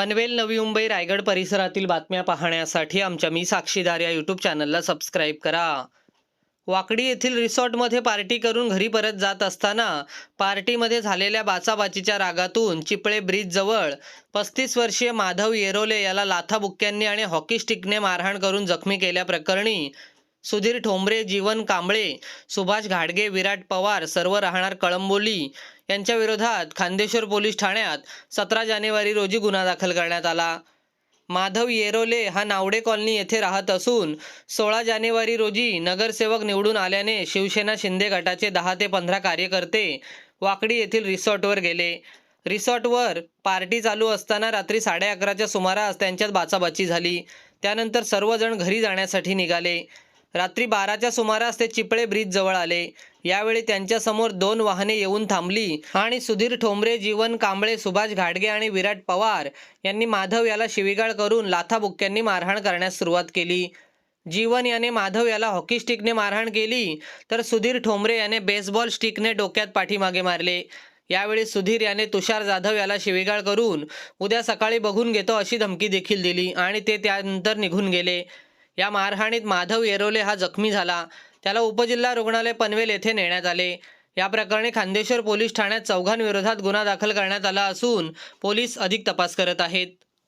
पनवेल नवी मुंबई रायगड परिसरातील बातम्या पाहण्यासाठी आमच्या मी साक्षीदार या यूट्यूब चॅनलला सबस्क्राईब करा. वाकडी येथील रिसॉर्टमध्ये पार्टी करून घरी परत जात असताना पार्टीमध्ये झालेल्या बाचाबाचीच्या रागातून चिपळे ब्रिजजवळ पस्तीस वर्षीय माधव येरोले याला लाथाबुक्क्यांनी आणि हॉकी स्टिकने मारहाण करून जखमी केल्याप्रकरणी सुधीर ठोंबरे जीवन कांबळे सुभाष घाडगे विराट पवार सर्व राहणार कळंबोली. यांच्या विरोधात खांदेश्वर पोलीस ठाण्यात सतरा जानेवारी रोजी गुन्हा दाखल करण्यात आला. माधव येरोले हा नावडे कॉलनी येथे राहत असून सोळा जानेवारी रोजी नगरसेवक निवडून आल्याने शिवसेना शिंदे गटाचे दहा ते पंधरा कार्यकर्ते वाकडी येथील रिसॉर्टवर गेले. रिसॉर्टवर पार्टी चालू असताना रात्री साडे अकराच्या सुमारास त्यांच्यात बाचाबाची झाली. त्यानंतर सर्वजण घरी जाण्यासाठी निघाले. रात्री बाराच्या सुमारास ते चिपळे ब्रिज जवळ आले. यावेळी त्यांच्यासमोर दोन वाहने येऊन थांबली आणि सुधीर ठोंबरे जीवन कांबळे सुभाष घाडगे आणि विराट पवार यांनी माधव याला शिवीगाळ करून लाथाबुक्क्यांनी मारहाण करण्यास सुरुवात केली. जीवन याने माधव याला हॉकी स्टिकने मारहाण केली तर सुधीर ठोंबरे याने बेसबॉल स्टिकने डोक्यात पाठीमागे मारले. यावेळी सुधीर याने तुषार जाधव याला शिवीगाळ करून उद्या सकाळी बघून घेतो अशी धमकी देखील दिली आणि ते त्यानंतर निघून गेले. या मारहाणीत माधव येरोले हा जखमी झाला. त्याला उपजिल्हा रुग्णालय पनवेल येथे नेण्यात आले. या प्रकरणी खांदेश्वर पोलीस ठाण्यात चौघांविरोधात गुन्हा दाखल करण्यात आला असून पोलीस अधिक तपास करत आहेत.